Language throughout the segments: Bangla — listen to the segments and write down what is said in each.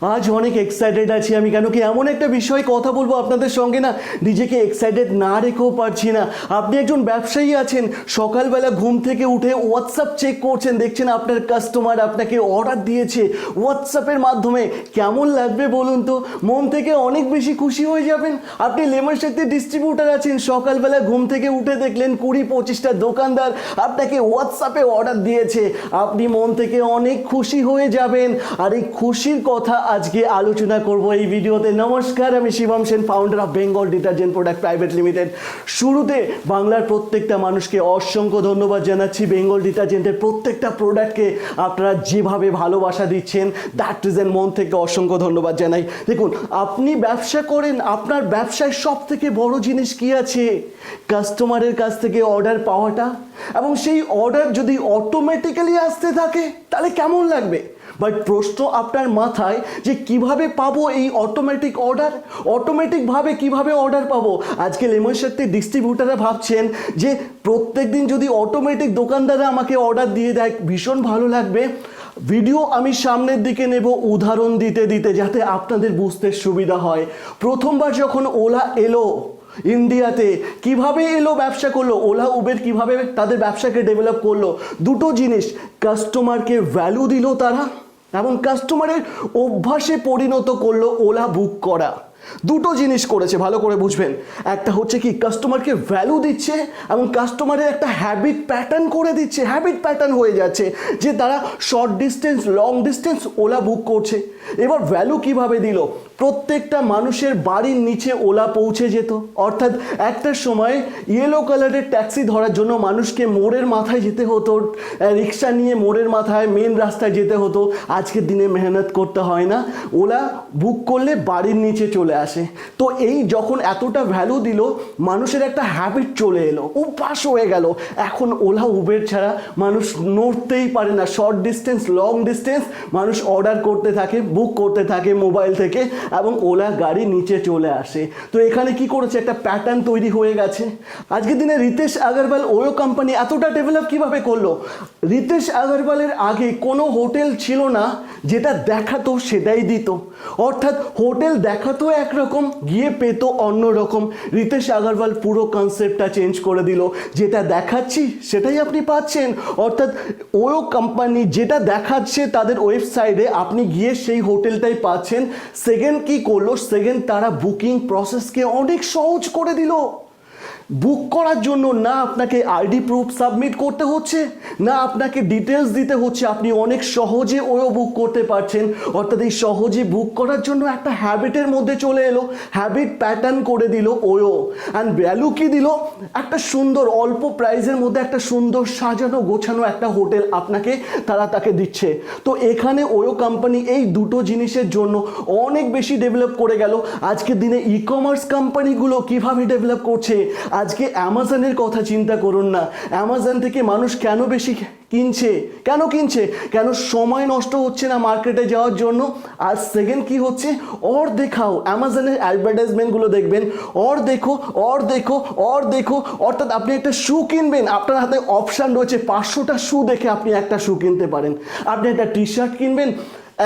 আজ অনেক এক্সাইটেড আছি আমি, কেন কি এমন একটা বিষয়ে কথা বলব আপনাদের সঙ্গে না, নিজেকে এক্সাইটেড না রেখেও পারছি না। আপনি একজন ব্যবসায়ী আছেন, সকালবেলা ঘুম থেকে উঠে হোয়াটসঅ্যাপ চেক করছেন, দেখছেন আপনার কাস্টমার আপনাকে অর্ডার দিয়েছে হোয়াটসঅ্যাপের মাধ্যমে। কেমন লাগবে বলুন তো? মন থেকে অনেক বেশি খুশি হয়ে যাবেন। আপনি লেমন শক্তির ডিস্ট্রিবিউটার আছেন, সকালবেলা ঘুম থেকে উঠে দেখলেন কুড়ি পঁচিশটা দোকানদার আপনাকে হোয়াটসঅ্যাপে অর্ডার দিয়েছে। আপনি মন থেকে অনেক খুশি হয়ে যাবেন। আর এই খুশির কথা আজকে আলোচনা করব এই ভিডিওতে। নমস্কার, আমি Shivam Sen founder of Bengal detergent product private limited শুরুতে বাংলার প্রত্যেকটা মানুষকে অসংখ্য ধন্যবাদ জানাচ্ছি বেঙ্গল ডিটারজেন্টের প্রত্যেকটা প্রোডাক্টকে আপনারা যেভাবে ভালোবাসা দিচ্ছেন দ্যাট রিজন মন থেকে অসংখ্য ধন্যবাদ জানাই। দেখুন, আপনি ব্যবসা করেন, আপনার ব্যবসায় সব থেকে বড় জিনিস কি আছে? কাস্টমারের কাছ থেকে অর্ডার পাওয়াটা। এবং সেই অর্ডার যদি অটোমেটিক্যালি আসতে থাকে, তাহলে কেমন লাগবে? বাট প্রশ্ন আপনার মাথায় যে কীভাবে পাবো এই অটোমেটিক অর্ডার অটোমেটিকভাবে কীভাবে অর্ডার পাবো? আজকে লেমন শক্তি ডিস্ট্রিবিউটাররা ভাবছেন যে প্রত্যেক দিন যদি অটোমেটিক দোকানদাররা আমাকে অর্ডার দিয়ে দেয়, ভীষণ ভালো লাগবে। ভিডিও আমি সামনের দিকে নেব, উদাহরণ দিতে দিতে, যাতে আপনাদের বুঝতে সুবিধা হয়। প্রথমবার যখন ওলা এলো ইন্ডিয়াতে কীভাবে এলো ব্যবসা করল? ওলা উবের কীভাবে তাদের ব্যবসাকে ডেভেলপ করল? দুটো জিনিস কাস্টমারকে ভ্যালু দিল তারা। এবং কাস্টমারের অভ্যাসে পরিণত করল ওলা বুক করা। দুটো জিনিস করেছে, ভালো করে বুঝবেন। একটা হচ্ছে কি কাস্টমারকে ভ্যালু দিচ্ছে এবং কাস্টমারের একটা হ্যাবিট প্যাটার্ন করে দিচ্ছে। হ্যাবিট প্যাটার্ন হয়ে যাচ্ছে যে তারা short distance long distance Ola book করছে। এবার ভ্যালু কীভাবে দিল? প্রত্যেকটা মানুষের বাড়ির নিচে ওলা পৌঁছে যেত। অর্থাৎ একটা সময় ইয়েলো কালারের ট্যাক্সি ধরার জন্য মানুষকে মোড়ের মাথায় যেতে হতো, রিক্সা নিয়ে মোড়ের মাথায় মেন রাস্তায় যেতে হতো। আজকের দিনে মেহনত করতে হয় না। ওলা বুক করলে বাড়ির নিচে চলে আসে। তো এই যখন এতটা ভ্যালু দিল, মানুষের একটা হ্যাবিট চলে এলো অভ্যাস হয়ে গেল। এখন ওলা উবের ছাড়া মানুষ নড়তেই পারে না। শর্ট ডিস্টেন্স লং ডিস্টেন্স মানুষ অর্ডার করতে থাকে বুক করতে থাকে মোবাইল থেকে। এবং ওলা গাড়ি নিচে চলে আসে। তো এখানে কি করেছে? একটা প্যাটার্ন তৈরি হয়ে গেছে। আজকের দিনে রিতেশ আগরওয়াল ওয়ো কোম্পানি এতটা ডেভেলপ কীভাবে করল? রিতেশ আগরওয়ালের আগে কোনো হোটেল ছিল না, যেটা দেখাতো সেটাই দিত। অর্থাৎ হোটেল দেখাতো একরকম, গিয়ে পেতো অন্য রকম রিতেশ আগরওয়াল পুরো কনসেপ্টটা চেঞ্জ করে দিল। যেটা দেখাচ্ছি, সেটাই আপনি পাচ্ছেন। অর্থাৎ ওয়ো কোম্পানি যেটা দেখাচ্ছে তাদের ওয়েবসাইটে আপনি গিয়ে সেই হোটেলটাই পাচ্ছেন। সেকেন্ড কি করল? সেকেন্ড তারা বুকিং প্রসেসকে অনেক সহজ করে দিল। বুক করার জন্য না আপনাকে আইডি প্রুফ সাবমিট করতে হচ্ছে, না আপনাকে ডিটেলস দিতে হচ্ছে। আপনি অনেক সহজে ওয়ো বুক করতে পারছেন। অর্থাৎ এই সহজে বুক করার জন্য একটা হ্যাবিটের মধ্যে চলে এলো হ্যাবিট প্যাটার্ন করে দিল ওয়ো অ্যান্ড ভ্যালু কি দিল? একটা সুন্দর, অল্প প্রাইজের মধ্যে একটা সুন্দর সাজানো, গোছানো একটা হোটেল আপনাকে তারা তাকে দিচ্ছে। তো এখানে ওয়ো কোম্পানি এই দুটো জিনিসের জন্য অনেক বেশি ডেভেলপ করে গেল। আজকের দিনে ই কমার্স কোম্পানিগুলো কীভাবে ডেভেলপ করছে? আজকে অ্যামাজনের কথা চিন্তা করুন না। অ্যামাজন থেকে মানুষ কেন বেশি কিনছে? কেন কিনছে? কেন সময় নষ্ট হচ্ছে না মার্কেটে যাওয়ার জন্য? আর সেকেন্ড কি হচ্ছে? অর দেখাও, অ্যামাজনের অ্যাডভার্টাইজমেন্টগুলো দেখবেন। অর দেখো অর দেখো অর দেখো, অর্থাৎ আপনি একটা শু কিনবেন, আপনার হাতে অপশান রয়েছে পাঁচশোটা শু দেখে আপনি একটা শু কিনতে পারেন। আপনি একটা টি শার্ট কিনবেন,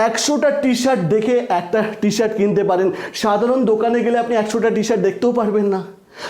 একশোটা টি শার্ট দেখে একটা টি শার্ট কিনতে পারেন। সাধারণ দোকানে গেলে আপনি একশোটা টি শার্ট দেখতেও পারবেন না।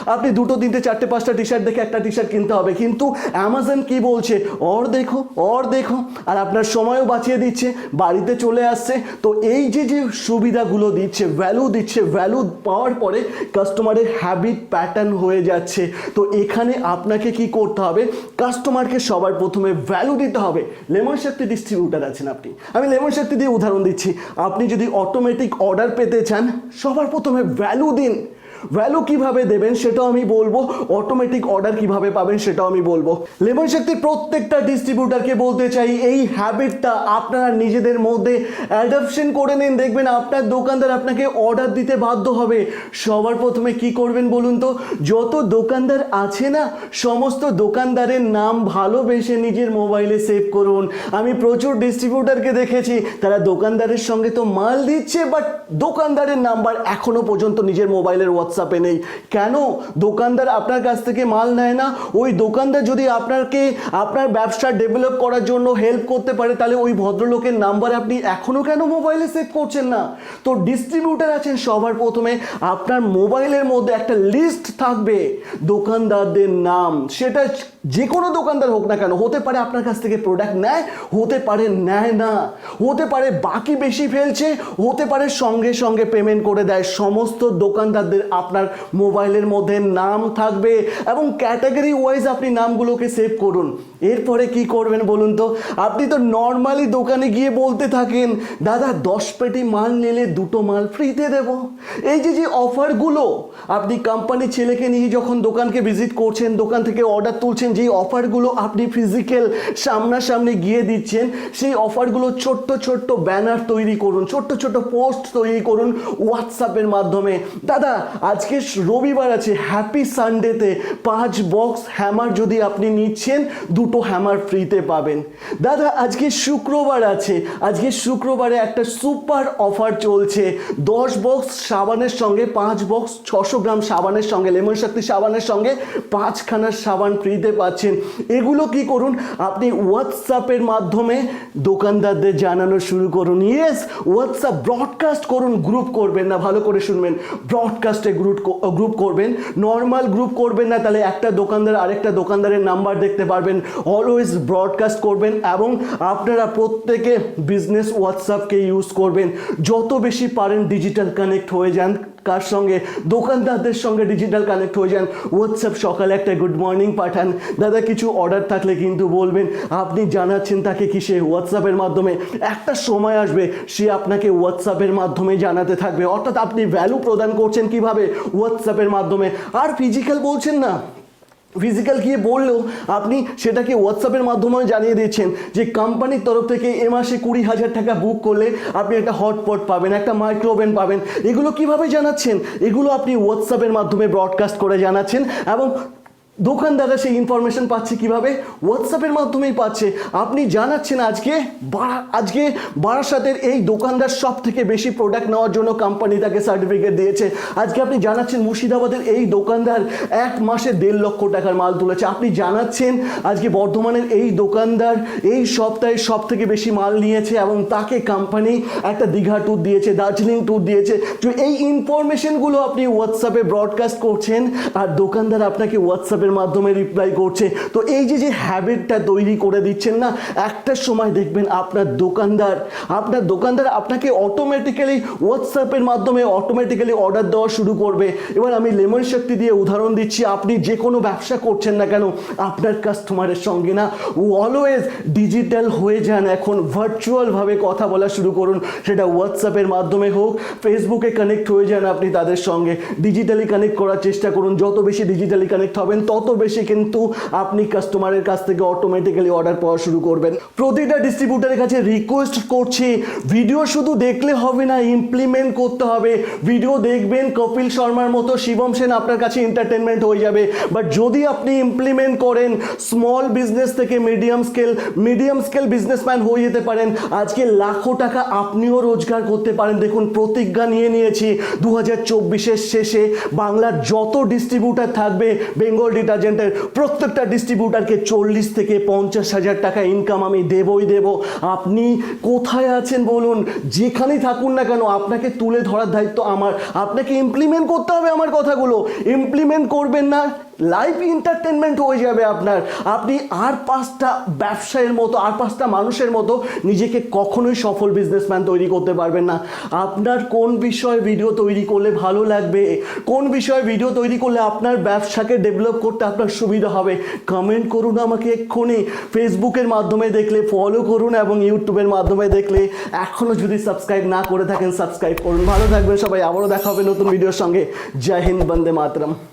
আপনি দুটো তিনটে, চারটে, পাঁচটা টি শার্ট দেখে একটা টি শার্ট কিনতে হবে। কিন্তু অ্যামাজন কি বলছে? অর দেখো অর দেখো। আর আপনার সময়ও বাঁচিয়ে দিচ্ছে, বাড়িতে চলে আসছে। তো এই যে যে সুবিধাগুলো দিচ্ছে ভ্যালু দিচ্ছে ভ্যালু পাওয়ার পরে কাস্টমারের হ্যাবিট প্যাটার্ন হয়ে যাচ্ছে। তো এখানে আপনাকে কি করতে হবে? কাস্টমারকে সবার প্রথমে ভ্যালু দিতে হবে। লেমন শক্তি ডিস্ট্রিবিউটার আছেন আপনি। আমি লেমন শক্তি দিয়ে উদাহরণ দিচ্ছি। আপনি যদি অটোমেটিক অর্ডার পেতে চান, সবার প্রথমে ভ্যালু দিন। ভ্যালু কীভাবে দেবেন সেটাও আমি বলব অটোমেটিক অর্ডার কীভাবে পাবেন সেটাও আমি বলব। লেমন শক্তির প্রত্যেকটা ডিস্ট্রিবিউটারকে বলতে চাই, এই হ্যাবিটটা আপনারা নিজেদের মধ্যে অ্যাডাপশন করে নিন। দেখবেন আপনার দোকানদার আপনাকে অর্ডার দিতে বাধ্য হবে। সবার প্রথমে কি করবেন বলুন তো? যত দোকানদার আছে না, সমস্ত দোকানদারের নাম ভালোবেসে নিজের মোবাইলে সেভ করুন। আমি প্রচুর ডিস্ট্রিবিউটারকে দেখেছি, তারা দোকানদারের সঙ্গে তো মাল দিচ্ছে বাট দোকানদারের নাম্বার এখনও পর্যন্ত নিজের মোবাইলের হোয়াটসঅ্যাপে নেই। কেন? দোকানদার আপনার কাছ থেকে মাল নেয় না। ওই দোকানদার যদি আপনাকে আপনার ব্যবসা ডেভেলপ করার জন্য হেল্প করতে পারে, তাহলে ওই ভদ্রলোকের নাম্বার আপনি এখনও কেন মোবাইলে সেভ করছেন না? তো ডিস্ট্রিবিউটার আছেন সবার প্রথমে। আপনার মোবাইলের মধ্যে একটা লিস্ট থাকবে, দোকানদারদের নাম। সেটা যে কোনো দোকানদার হোক না কেন, হতে পারে আপনার কাছ থেকে প্রোডাক্ট নেয়, হতে পারে নেয় না। হতে পারে বাকি বেশি ফেলছে, হতে পারে সঙ্গে সঙ্গে পেমেন্ট করে দেয়। সমস্ত দোকানদারদের আপনার মোবাইলের মধ্যে নাম থাকবে এবং ক্যাটাগরি ওয়াইজ আপনি নামগুলোকে সেভ করুন। এরপরে কি করবেন বলুন তো? আপনি তো নর্মালি দোকানে গিয়ে বলতে থাকেন, দাদা, দশ পেটি মাল নিলে দুটো মাল ফ্রিতে দেব। এই যে যে অফারগুলো, আপনি কোম্পানি ছেলেকে নিয়ে যখন দোকানকে ভিজিট করছেন, দোকান থেকে অর্ডার তুলছেন, যেই অফারগুলো আপনি ফিজিক্যাল সামনাসামনি গিয়ে দিচ্ছেন, সেই অফারগুলো ছোট্ট ছোট্ট ব্যানার তৈরি করুন, ছোট্ট ছোট্ট পোস্ট তৈরি করুন হোয়াটসঅ্যাপের মাধ্যমে। দাদা আজকে রবিবার আছে হ্যাপি সানডেতে পাঁচ বক্স হ্যামার যদি আপনি নিচ্ছেন, দুটো হ্যামার ফ্রিতে পাবেন। দাদা, আজকে শুক্রবার আছে, আজকে শুক্রবারে একটা সুপার অফার চলছে। দশ বক্স সাবানের সঙ্গে, পাঁচ বক্স ছশো গ্রাম সাবানের সঙ্গে, লেমন শক্তি সাবানের সঙ্গে পাঁচখানা সাবান ফ্রিতে পাচ্ছেন। এগুলো কি করুন, আপনি হোয়াটসঅ্যাপের মাধ্যমে দোকানদারদের জানানো শুরু করুন। ইয়েস হোয়াটসঅ্যাপ ব্রডকাস্ট করুন গ্রুপ করবেন না, ভালো করে শুনবেন। ব্রডকাস্টে গ্রুপ গ্রুপ করবেন। নর্মাল গ্রুপ করবেন না, তাহলে একটা দোকানদার আরেকটা দোকানদারের নাম্বার দেখতে পারবেন। অলওয়েজ ব্রডকাস্ট করবেন এবং আপনারা প্রত্যেকে বিজনেস হোয়াটসঅ্যাপকে ইউজ করবেন। যত বেশি পারেন ডিজিটাল কানেক্ট হয়ে যান। কার সঙ্গে? দোকানদারদের সঙ্গে ডিজিটাল কানেক্ট হয়ে যান। হোয়াটসঅ্যাপ সকালে একটা গুড মর্নিং পাঠান। দাদা, কিছু অর্ডার থাকলে কিন্তু বলবেন। আপনি জানাচ্ছেন তাকে কি সে হোয়াটসঅ্যাপের মাধ্যমে। একটা সময় আসবে, সে আপনাকে হোয়াটসঅ্যাপের মাধ্যমে জানাতে থাকবে। অর্থাৎ আপনি ভ্যালু প্রদান করছেন কীভাবে? হোয়াটসঅ্যাপের মাধ্যমে। আর ফিজিক্যাল বলছেন না। ফিজিক্যাল গিয়ে বললেও আপনি সেটাকে হোয়াটসঅ্যাপের মাধ্যমে জানিয়ে দিয়েছেন যে কোম্পানির তরফ থেকে এ মাসে কুড়ি হাজার টাকা বুক করলে আপনি একটা হটপট পাবেন, একটা মাইক্রোওভেন পাবেন। এগুলো কীভাবে জানাচ্ছেন? এগুলো আপনি হোয়াটসঅ্যাপের মাধ্যমে ব্রডকাস্ট করে জানাচ্ছেন এবং দোকানদাররা সেই ইনফরমেশন পাচ্ছে কীভাবে? হোয়াটসঅ্যাপের মাধ্যমেই পাচ্ছে। আপনি জানাচ্ছেন আজকে বারা, আজকে বারাসাতের এই দোকানদার সব থেকে বেশি প্রোডাক্ট নেওয়ার জন্য কোম্পানি তাকে সার্টিফিকেট দিয়েছে। আজকে আপনি জানাচ্ছেন মুর্শিদাবাদের এই দোকানদার এক মাসে দেড় লক্ষ টাকার মাল তুলেছে। আপনি জানাচ্ছেন আজকে বর্ধমানের এই দোকানদার এই সপ্তাহে সব থেকে বেশি মাল নিয়েছে এবং তাকে কোম্পানি একটা দীঘা ট্যুর দিয়েছে, দার্জিলিং ট্যুর দিয়েছে। তো এই ইনফরমেশনগুলো আপনি হোয়াটসঅ্যাপে ব্রডকাস্ট করছেন আর দোকানদার আপনাকে হোয়াটসঅ্যাপের মাধ্যমে রিপ্লাই করছে। তো এই যে যে হ্যাবিটটা তৈরি করে দিচ্ছেন না, একটা সময় দেখবেন আপনার দোকানদার আপনার দোকানদার আপনাকে অটোমেটিক্যালি হোয়াটসঅ্যাপের মাধ্যমে অটোমেটিক্যালি অর্ডার দেওয়া শুরু করবে। এবার আমি লেমন শক্তি দিয়ে উদাহরণ দিচ্ছি, আপনি যে কোনো ব্যবসা করছেন না কেন, আপনার কাস্টমারের সঙ্গে না অলওয়েজ ডিজিটাল হয়ে যান এখন ভার্চুয়ালভাবে কথা বলা শুরু করুন। সেটা হোয়াটসঅ্যাপের মাধ্যমে হোক ফেসবুকে কানেক্ট হয়ে যান আপনি তাদের সঙ্গে। ডিজিটালি কানেক্ট করার চেষ্টা করুন, যত বেশি ডিজিটালি কানেক্ট হবেন তত বেশি কিন্তু আপনি কাস্টমারের কাছ থেকে অটোমেটিক্যালি অর্ডার পাওয়া শুরু করবেন। প্রতিটা ডিস্ট্রিবিউটারের কাছে রিকোয়েস্ট করছি ভিডিও শুধু দেখলে হবে না ইমপ্লিমেন্ট করতে হবে। ভিডিও দেখবেন, কপিল শর্মার মতো শিবম সেন আপনার কাছে এন্টারটেনমেন্ট হয়ে যাবে। বাট যদি আপনি ইমপ্লিমেন্ট করেন স্মল বিজনেস থেকে medium scale medium scale businessman হয়ে যেতে পারেন। আজকে লাখো টাকা আপনিও রোজগার করতে পারেন। দেখুন, প্রতিজ্ঞা নিয়ে নিয়েছি। দু হাজার চব্বিশের শেষে বাংলার যত ডিস্ট্রিবিউটার থাকবে বেঙ্গল ডিটারজেন্টের প্রত্যেকটা ডিস্ট্রিবিউটারকে চল্লিশ থেকে পঞ্চাশ হাজার টাকা ইনকাম আমি দেবই দেব। আপনি কোথায় আছেন বলুন? যেখানেই থাকুন না কেন, আপনাকে তুলে ধরার দায়িত্ব আমার। আপনাকে ইমপ্লিমেন্ট করতে হবে আমার কথাগুলো। ইমপ্লিমেন্ট করবেন না লাইফ এন্টারটেনমেন্ট হয়ে যাবে আপনার। আপনি আর পাঁচটা ব্যবসায়ের মতো, আর পাঁচটা মানুষের মতো নিজেকে কখনোই সফল বিজনেসম্যান তৈরি করতে পারবেন না। আপনার কোন বিষয়ে ভিডিও তৈরি করলে ভালো লাগবে? কোন বিষয়ে ভিডিও তৈরি করলে আপনার ব্যবসাকে ডেভেলপ করতে আপনার সুবিধা হবে? কমেন্ট করুন আমাকে এক্ষুনি। ফেসবুকের মাধ্যমে দেখলে ফলো করুন এবং ইউটিউবের মাধ্যমে দেখলে এখনও যদি সাবস্ক্রাইব না করে থাকেন সাবস্ক্রাইব করুন। ভালো থাকবেন সবাই। আবারও দেখা হবে নতুন ভিডিওর সঙ্গে। জয় হিন্দ, বন্দে মাতরম।